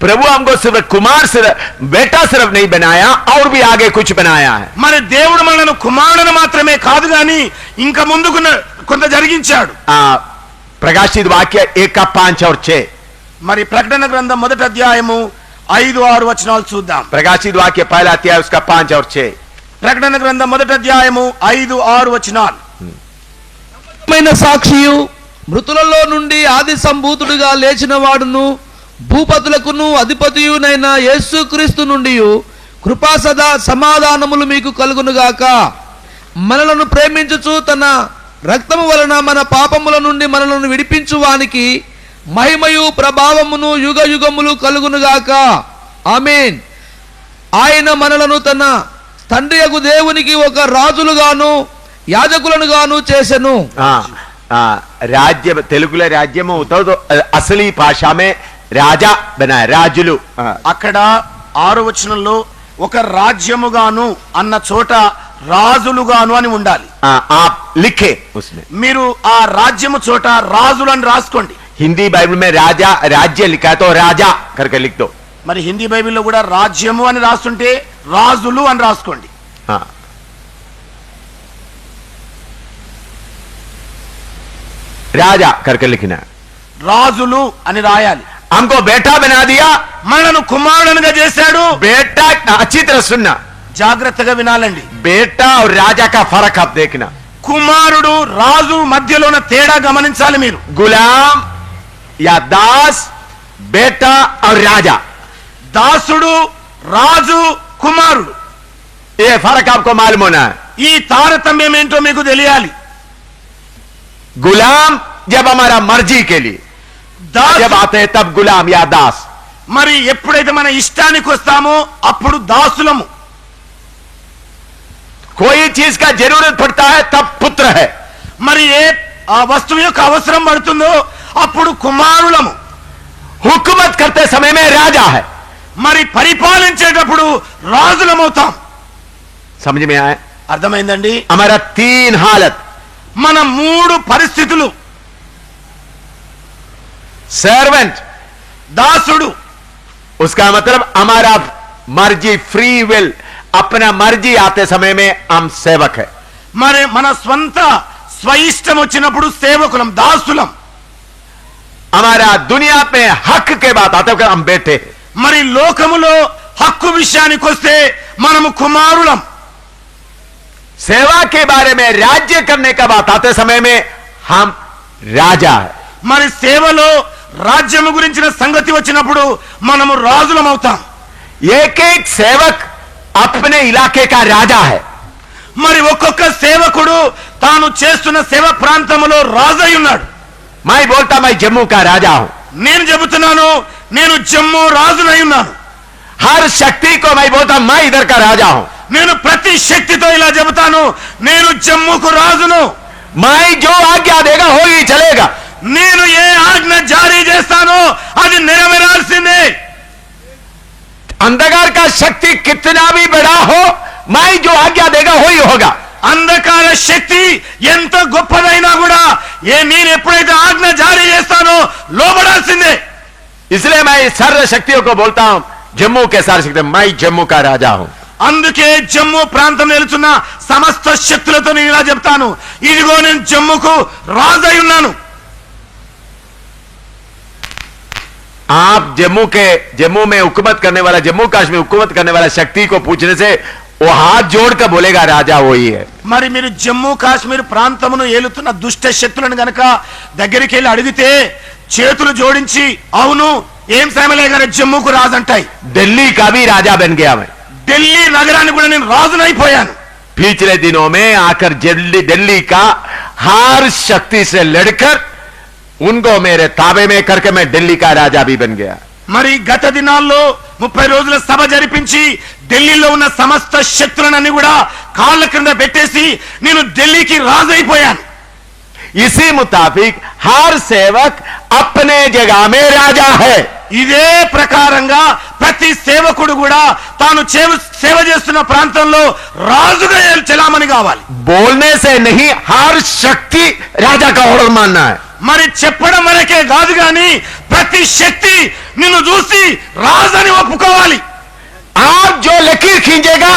प्रभु हमको सिर्फ कुमार सिर्फ बेटा सिर्फ नहीं बनाया और भी आगे कुछ बनाया है మరి దేవుడు మనను కుమారుని మాత్రమే కాదు గాని ఇంకా ముందుకు న- కొంత జరిగించాడు आ, प्रकाशित वाक्य एक का पांच और छह మరి ప్రకటన గ్రంథం మొదటి అధ్యాయము ఐదు ఆరు వచనాలు చూద్దాం प्रकाशित वाक्य पहला अध्याय उसका पांच और छह ప్రకటన గ్రంథం మొదటి అధ్యాయము ఐదు ఆరు వచనాలు మైన సాక్షియు మృతులలో నుండి ఆది సంభూతుడిగా లేచిన వాడును భూపతులకును అధిపతియునైన యేసుక్రీస్తు నుండి కృపాసదా సమాధానములు మీకు కలుగునుగాక మనలను ప్రేమించుచు తన రక్తము వలన మన పాపముల నుండి మనలను విడిపించు వానికి మహిమయు ప్రభావమును యుగ యుగములు కలుగునుగాక ఆమెన్. ఆయన మనలను తన తండ్రి దేవునికి ఒక రాజులుగాను యాజకులనుగాను చేసెను. రాజ్య తెలుగులో రాజ్యము అసలు ఈ భాషమే రాజా రాజులు. అక్కడ ఆరు వచనంలో ఒక రాజ్యముగాను అన్న చోట రాజులుగాను అని ఉండాలి. లిఖే మీరు ఆ రాజ్యము చోట రాజులు అని రాసుకోండి. హిందీ బైబిల్ మే రాజా రాజ్య లిఖాతో రాజా కరక లిఖతో మరి హిందీ బైబిల్లో కూడా రాజ్యము అని రాస్తుంటే రాజులు అని రాసుకోండి. రాజా కనుక లిఖిన. రాజులు అని రాయాలి. हमको बेटा बना दिया మనను కుమారుడుగా చేశాడు बेटा अच्छी तरह सुनना జాగ్రత్తగా వినాలండి बेटा और राजा का फर्क आप देखना కుమారుడు రాజు మధ్యలో ఉన్న తేడా గమనించాలి మీరు गुलाम या दास बेटा और राजा దాసుడు రాజు కుమారుడు ये फर्क आपको मालूम होना है ఈ తారతమ్యం ఏంటో మీకు తెలియాలి गुलाम जब हमारा मर्जी के लिए దాసే. గులాం యా దాస్. మరి ఎప్పుడైతే మన ఇష్టానికి వస్తామో అప్పుడు దాసులము. కోయి చీజ్ కా జరూరత్ పడతా హై తబ్ పుత్ర హై. మరి ఏ ఆ వస్తువు యొక్క అవసరం పడుతుందో అప్పుడు కుమారులము. హుకుమత్ కర్తే సమయమే రాజా హై. మరి పరిపాలించేటప్పుడు రాజులమవుతాం. సమజమే అర్థమైందండి? అమర తీన్ హాలత్. మన మూడు పరిస్థితులు. सर्वेंट దాసుడు उसका मतलब हमारा मर्जी फ्री विल अपना मर्जी आते समय में हम सेवक है మరి మన స్వంత స్వయిష్టం వచ్చినప్పుడు సేవకులం దాసులం हमारा दुनिया में हक के बात आते वक्त हम बैठे हैं మరి లోకములో హక్కు విషయానికి వస్తే మనము కుమారులం सेवा के बारे में राज्य करने का बात आते समय में हम राजा है మరి సేవలో రాజ్యము గురించిన సంగతి వచ్చినప్పుడు మనము రాజులమవుతాం ఏకేక్ సేవక్ అప్పనే ఇలాకే కా రాజా హే. మరి ఒక్కొక్క సేవకుడు తాను చేస్తున్న సేవ ప్రాంతంలో రాజై ఉన్నాడు. మై బోల్తా మై జమ్మూ కా రాజా నేను చెబుతున్నాను నేను జమ్మూ రాజునై ఉన్నాను. హర్ శక్తి కో మై బోల్తా మై ఇదర్ కా రాజా నేను ప్రతి శక్తితో ఇలా చెబుతాను నేను జమ్మూకు రాజును. మై జో ఆజ్ఞా దేగా హోగి చలేగా. నేను ఏ ఆజ్ఞ జారీ చేస్తానో అది నెరవేరాల్సిందే अंधकार का शक्ति कितना भी बड़ा हो मैं जो आज्ञा देगा हो ही होगा అంధకార శక్తి ఎంత గొప్పదైనా కూడా ఏ నేను ఎప్పుడైతే ఆజ్ఞ జారీ చేస్తానో లోబడాల్సిందే इसलिए मैं इस सर्व शक्तियों को बोलता हूं जम्मू के सारे शक्ति मैं जम्मू का राजा हूं అందుకే జమ్మూ ప్రాంతం నిలుచున్న సమస్త శక్తులతో నేను ఇలా చెప్తాను ఇదిగో నేను జమ్ముకు రాజై ఉన్నాను आप जम्मू के जम्मू में हुकूमत करने वाला जम्मू कश्मीर हुकूमत करने वाला शक्ति को पूछने से वो हाथ जोड़कर बोलेगा राजा वही है మరి మీరు జమ్మూ కాశ్మీర్ ప్రాంతమును ఏలుతున్న దుష్ట శక్తులను గనక దగ్గరికి వెళ్ళి అడిగితే చేతులు జోడించి అవును ఏం సమలే గారు జమ్మూకు రాజంటాయి दिल्ली का भी राजा बन गया मैं ఢిల్లీ నగరానికి కూడా నేను రాజునైపోయాను पिछले दिनों में आकर दिल्ली दिल्ली का हर शक्ति से लड़कर ఉన్కో మేరే తాబేమే కర్క మే ఢిల్లీ కా రాజా బి బన్ గయా మరి గత దినాల్లో ముప్పై రోజుల సభ జరిపించి ఢిల్లీలో ఉన్న సమస్త శత్రులన్నీ కూడా కాళ్ళ క్రింద పెట్టేసి నేను ఢిల్లీకి రాజైపోయాను. ఇసీ ముతాఫిక్ హార్ సేవక్ అప్నే జగామే రాజా హే ఇదే ప్రకారంగా ప్రతి సేవకుడు కూడా తాను సేవ చేస్తున్న ప్రాంతంలో రాజుగా చెలామని కావాలి. బోల్నే సే నహి హార్ శక్తి రాజా కావడం ఆర్డర్ మరి చెప్పడం వరకే కాదు గాని ప్రతి శక్తి నిన్ను చూసి రాజని ఒప్పుకోవాలి आप जो लकीर खींचेगा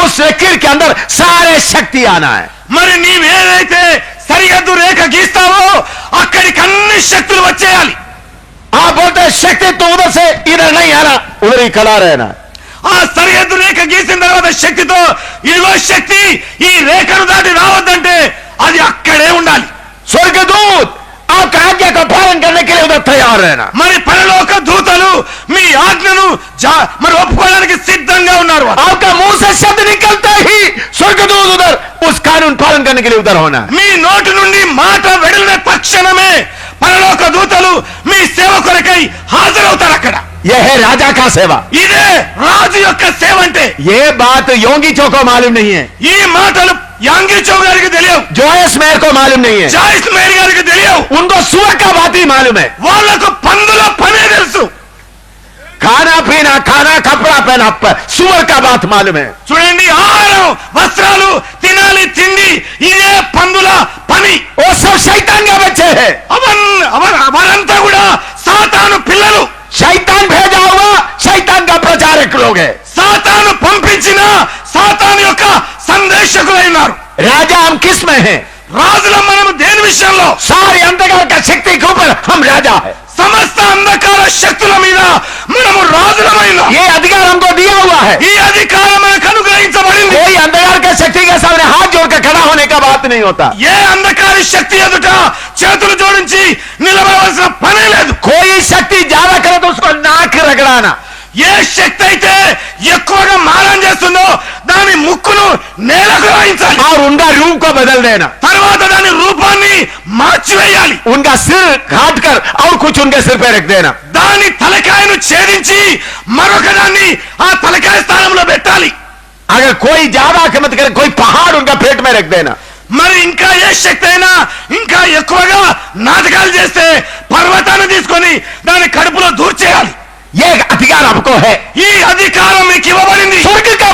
उस लकीर के अंदर सारे शक्ति आना है మరి నీవేదైతే సరిహద్దు రేఖ గీస్తావో అక్కడికి అన్ని శక్తులు వచ్చేయాలి आप बोलते हैं शक्ति तो उधर से इधर नहीं आना उधर ही खड़ा रहना है। ఆ సరిహద్దు రేఖ గీసిన తర్వాత శక్తితో ఇదిగో శక్తి ఈ రేఖను దాటి రావద్దంటే మరి ఒప్పుకోవడానికి సిద్ధంగా ఉన్నారు आपका मुंह से शब्द निकलते ही स्वर्गदूत उधर उस कानून पालन करने के लिए उधर होना है మీ నోటి నుండి మాట వెడిలిన తక్షణమే పరలోక దూతలు మీ సేవ కొరకై హాజరవుతారు అక్కడ यह है राजा का सेवा ఇదే రాజు యొక్క సేవ అంటే ये बात योगी चौ को मालूम नहीं है ఈ మాటలు యాంగి చౌ గారికి తెలియవు जोयस मेयर को मालूम नहीं है జాయిస్ మేర్ గారికి తెలియవు उनको सुअर का बात ही मालूम है వాళ్లకు పందుల పనే తెలుసు ఖానా పీనా ఖానా కపడా పైన సువర్ కా బాత్ మాలుమే చూడండి ఆహారం వస్త్రాలు తినాలి తిండి ఇదే పందుల పని. ఓ సబ్ శైతాన్గా వచ్చే అవన్ అవన్ అవరంతా కూడా సాతాను పిల్లలు. శైతాన్ భేజా హువా శైతాన్ కా ప్రచారక్ లోగే సాతాను పంపించిన సాతాను యొక్క సందేశకులైనారు. రాజా హం కిస్మే హై రాజుల మనం దేని విషయంలో? సారి అంతగా శక్తి కృపం రాజా. సమస్త అంధకార శక్తుల మీద మనము రాజులమైన ఏ అధికారంతో దియా ఈ అధికారం మనకు అనుగ్రహించబడింది. ఏ అంధకార శక్తి సామనే హాత్ జోడ్క ఖడా హోనే కా బాత్ నహీ హోతా. ఏ అంధకార శక్తి ఎదుట చేతులు జోడించి నిలబడవలసిన పని లేదు. కోయి శక్తి జాదా కరదు నాకు రగడానా. ఏ శక్తి అయితే ఎక్కువగా మారం చేస్తుందో దాని ముక్కును నేలకు రాయించాలి और उनका रूप को बदल देना తర్వాత దాని రూపాన్ని మార్చివేయాలి उनका सिर काट कर और कुछ उनके सिर पे रख देना దాని తలకాయను ఛేదించి మరొక దాన్ని ఆ తలకాయ స్థానంలో పెట్టాలి अगर कोई ज्यादा हिम्मत करे कोई पहाड़ उनका पेट में रख देना మరి ఇంకా ఏ శక్తి అయినా ఇంకా ఎక్కువగా నాటకాలు చేస్తే పర్వతాన్ని తీసుకొని దాని కడుపులో దూర్చేయాలి ये अधिकार आपको है ఈ అధికారం మీకు ఇవ్వబడింది स्वर्ग का परमेश्वर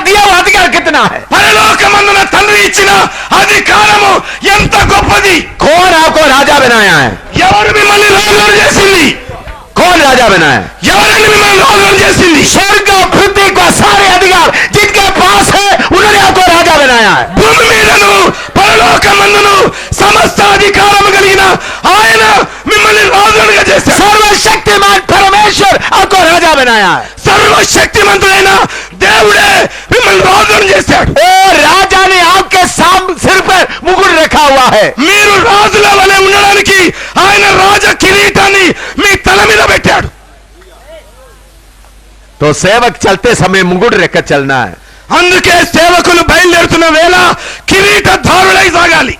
दिया हुआ अधिकार कितना है పరలోకమందున తండ్రి ఇచ్చిన అధికారము ఎంత గొప్పది कौन आपको राजा बनाया है ఎవరు మిమ్మల్ని రాజులను చేసింది कौन राजा बनाया है ఎవరిని మిమ్మల్ని రాజులను చేసింది स्वर्ग और पृथ्वी का सारे अधिकार जिनके पास है उन्होंने आपको राजा बनाया है భూమి మీదను పరలోకమందును సమస్త అధికారము కలిగిన ఆయన మిమ్మల్ని రాజులుగా చేశారు सर्वशक्तिमान परमेश्वर आपको राजा बनाया है సర్వశక్తిమంతుడైన దేవుడే మిమ్మల్ని రాజులను చేశాడు और राजा ने आपके साम सिर पर मुकुट रखा हुआ है మీరు రాజుల వలె ఉండడానికి ఆయన రాజ కిరీటాన్ని మీ తల మీద పెట్టాడు तो सेवक चलते समय मुकुट रखकर चलना है అందుకే సేవకులు బయలుదేరుతున్న వేళ కిరీట ధారులై సాగాలి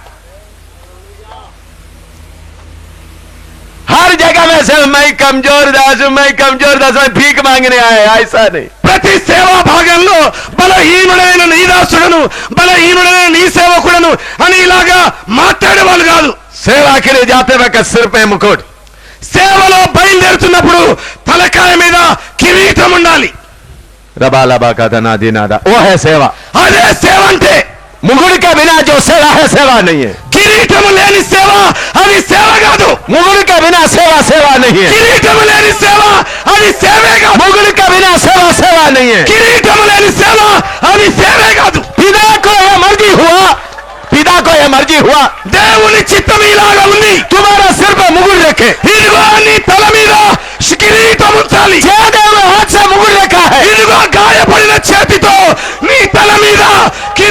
हर जगह में से मैं कमजोर दास हूं मैं कमजोर दास हूं, मैं भीख मांगने आए ऐसा नहीं ప్రతి సేవా భాగంలో బలహీనుడైన నీ దాసుడను బలహీనుడైన నీ సేవకుడను అని ఇలాగా మాట్లాడే వాళ్ళు కాదు. జాతి యొక్క స్థిరపేము ముకోడు. సేవలో బయలుదేరుతున్నప్పుడు తలకాయ మీద కిరీటం ఉండాలి. రబాలబా కథనా దీనాదా ఓహే సేవ. అదే సేవ అంటే ముగుడిక బినా జో సేవ సేవ నయ్యే కిరీటము లేని సేవ అది సేవ కాదు. ముగుడు కవినా సేవ సేవ నహి కిరీటం లేని సేవ అది సేవే కాదు. ముగుడు కవినా సేవ సేవ నహి కిరీటం లేని సేవ అది సేవే కాదు. పిదా కో మర్జీ హువా. పిదా కో మర్జీ హువా. దేవుని చిత్తం ఇలాగా ఉంది. తుమారా సిర్ప ముగుడు రెక్కే ఇదిగో నీ తల మీద కిరీటం ఉంచాలి. చేదేవ హాత్స ముగుడు రెక్కా ఇదిగో గాయపడిన చేతితో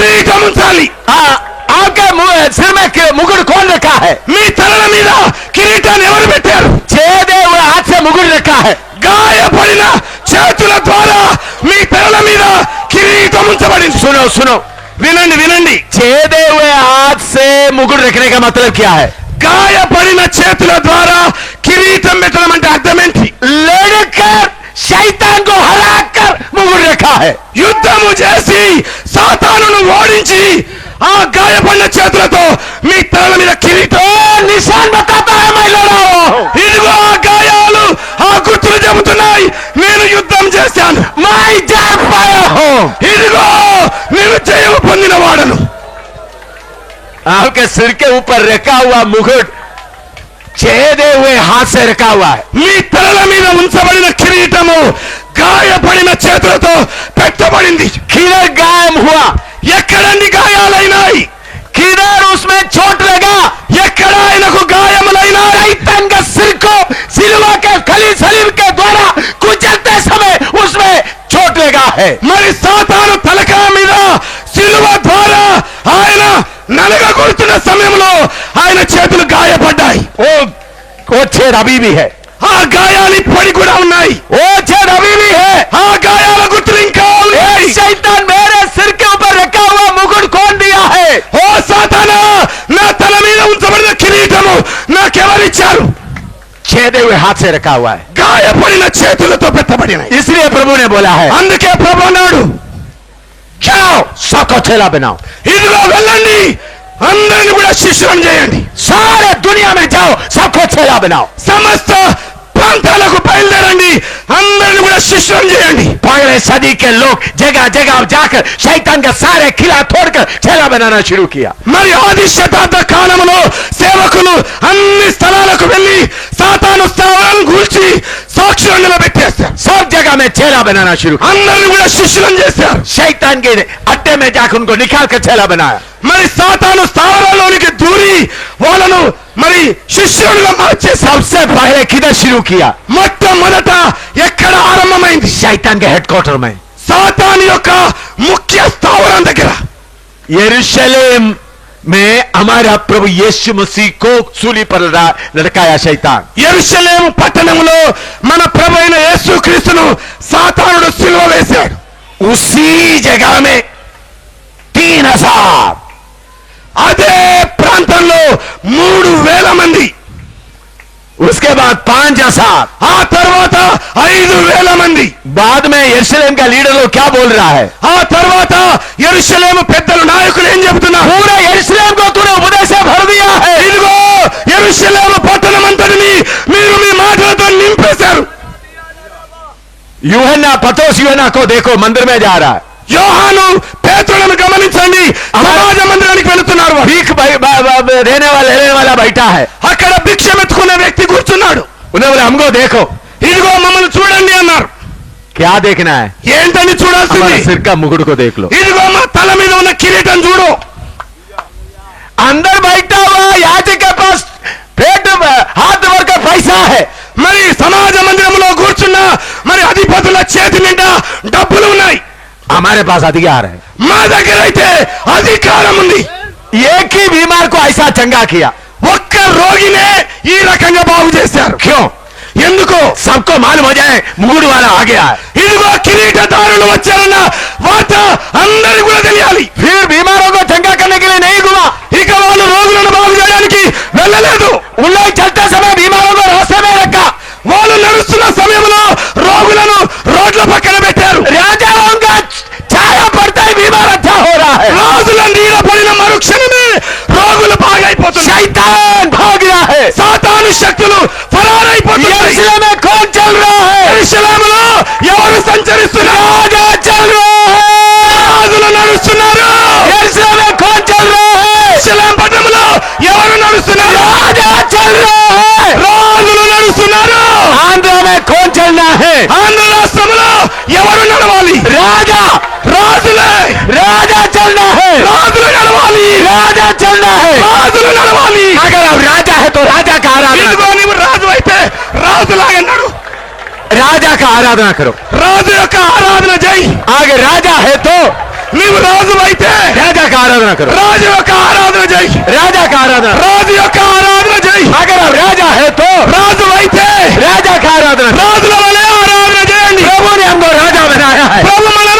రేఖ ఉంచాలి ఆకే సిరిమెక్ ముగుడు కోన్ రెక్కా హై మీ తలల మీద కిరీటాన్ని ఎవరు పెట్టారు? చేదేవుడు ఆచే ముగుడు రెక్కా గాయపడిన చేతుల ద్వారా మీ తలల మీద కిరీటం ఉంచబడింది సునో సునో. వినండి వినండి. చేదే హాత్ ముగుడు రెక్కనే కా గాయపడిన చేతుల ద్వారా కిరీటం పెట్టడం అంటే అర్థం ఏంటి లేడకర్ శైతాన్ కో ముగుడు రెక్కా యుద్ధము చేసి సాతాను సాతానును ఓడించి ఆ గాయపడిన చేతులతో మీ తలల మీద కిరీటం निशान बताता है मैं लड़ा हुआ हूं ఇదిగో ఆ గాయాలు ఆ గుర్తులు చెబుతున్నాయి నేను యుద్ధం చేశాను मैं जान पाया हूं ఇదిగో నేను జయము పొందిన వాడను आपके सिर के ऊपर रखा हुआ मुकुट छेदे हुए हाथ से रखा हुआ है మీ తలల మీద ఉంచబడిన కిరీటము గాయపడిన చేతులతో పెట్టబడింది किधर गायब हुआ ఎక్కడన్ని గాయాలైనాయి? కిదార్ ఉస్మే చోట్ లగా ఎక్కడ ఆయనకు గాయములైనా రైతన్ కా సిర్ కో సిల్వా ద్వారా కుచలతే సమయ ఉస్మే చోట్ లగా హై. మరి సాతాను తలక మీద సిల్వ ద్వారా ఆయన నలగ కొడుతున్న సమయంలో ఆయన చేతులు గాయపడ్డాయి. ఓ ఓ చేర్ అబీబీ హై. ఆ గాయాలు ఇప్పటికి కూడా ఉన్నాయి. ఓ చే అబీబీ హై. ఆ గాయాల గుర్తులు ఇంకా ఉన్నాయి. సైతాన్ మే ఓ సాతానా నా తల మీద ఉంచబడిన కిరీటము నాకెవరిచ్చారు छेदे हुए हाथ से रखा हुआ है గాయపడిన చేతులతో పెట్టబడినాయి इसलिए प्रभु ने बोला है అందుకే ప్రభు అన్నాడు जाओ सबको छेला बनाओ ఇదిగో వెళ్ళండి అందరిని కూడా శిష్యులను చేయండి सारे दुनिया में जाओ सबको छेला बनाओ సమస్త ప్రాంతాలకు బయలుదేరండి అందరిని కూడా శిష్యులను చేయండి पहले सदी के लोग जगह जगह जाकर शैतान का सारे खिला तोड़कर छेला बनाना शुरू किया మరి ఆది శతాబ్ద కాలంలో సేవకులు అన్ని స్థలాలకు వెళ్లి సాతాను స్థావరాలను जगह में छेला बनाना शुरू किया అందరిని కూడా శిష్యులను చేశారు शैतान के अड्डे में जाकर उनको निकाल कर छेला बनाया మరి సాతాను స్థావరాల్లోనికి దూరి వాళ్ళను మరి శిష్యులుగా మార్చేశారు सबसे पहले किधर शुरू किया మొట్టమొదట ఎక్కడ ఆరంభమైంది शैतान के हेडक्वार्टर में సాతాను యొక్క ముఖ్య స్థావరం దగ్గర यरूशलेम में हमारा प्रभु यीशु मसीह को सूली पर ला- लटकाया शैतान ఎరుషలేం పట్టణంలో మన ప్రభు అయిన యేసుక్రీస్తును సాతానుడు సిలువ వేశాడు उसी जगह में तीन हजार అదే ప్రాంతంలో మూడు వేల మంది उसके बाद पांच हजार ఆ తర్వాత ఐదు వేల మంది बाद में यरूशलेम का लीडर लोग क्या बोल रहा है ఆ తర్వాత ఎరుషలేము పెద్దలు నాయకులు ఏం చెబుతున్నారు पूरे యూహన్నా పతోస్ యూహనాకో దేకో మందిరమే జారా. యోహాను పేతులను గమనించండి. సమాజ మందిరానికి వెళుతున్నారు భీక్ రేనే వాళ్ళ లేని వాళ్ళ బయట హై. అక్కడ భిక్ష మెత్తుకునే వ్యక్తి కూర్చున్నాడు. ఉన్నవాళ్ళు అమ్మగో దేకో. ఇదిగో మమ్మల్ని చూడండి అన్నారు. క్యా దేకినా ఏంటని చూడాల్సింది? సిర్కా ముగుడుకో దేకులు ఇదిగో మా తల మీద ఉన్న కిరీటం చూడు. అందరు బయట యాజక పాస్ పేట హాత్ వరకు పైసా హై. మరి సమాజ మందిర మరి అధిపతుల చేతి నిండా డబ్బులు ఉన్నాయి हमारे पास अधिकार है మా దగ్గర అయితే అధికారం ఉంది एक ही बीमार को ऐसा चंगा किया ఒక్క రోగినే ఈ రకంగా బాగు చేశారు क्यों ఎందుకు सबको मालूम हो जाए मुकुट वाला आ गया है ఇదిగో కిరీటదారులు వచ్చారన్న వార్త అందరికి కూడా తెలియాలి फिर बीमारों को चंगा करने के लिए नहीं घुमा ఇక వాళ్ళు రోగులను బాగు చేయడానికి వెళ్ళలేదు उन శక్తులు ఎవరు నడుస్తున్నారు. ఎవరు నడుస్తున్నారు? రాజులు నడుస్తున్నారు. ఆంధ్ర రాష్ట్రంలో ఎవరు నడవాలి? రాజా. రాజులే. రాజా రాజులు నడవాలి. రాజా రాజులు నడవాలి. का आराधना करो। राजा का आराधना जय। आगे राजा है तो राजा का आराधना करो। राजा का आराधना जय। राजा का आराधना। तो राजा का आराधना जय। अगर आप राजा है तो राज थे राजा का आराधना राजा बने आराधना जय। प्रभु ने हमको राजा बनाया है। प्रभु मना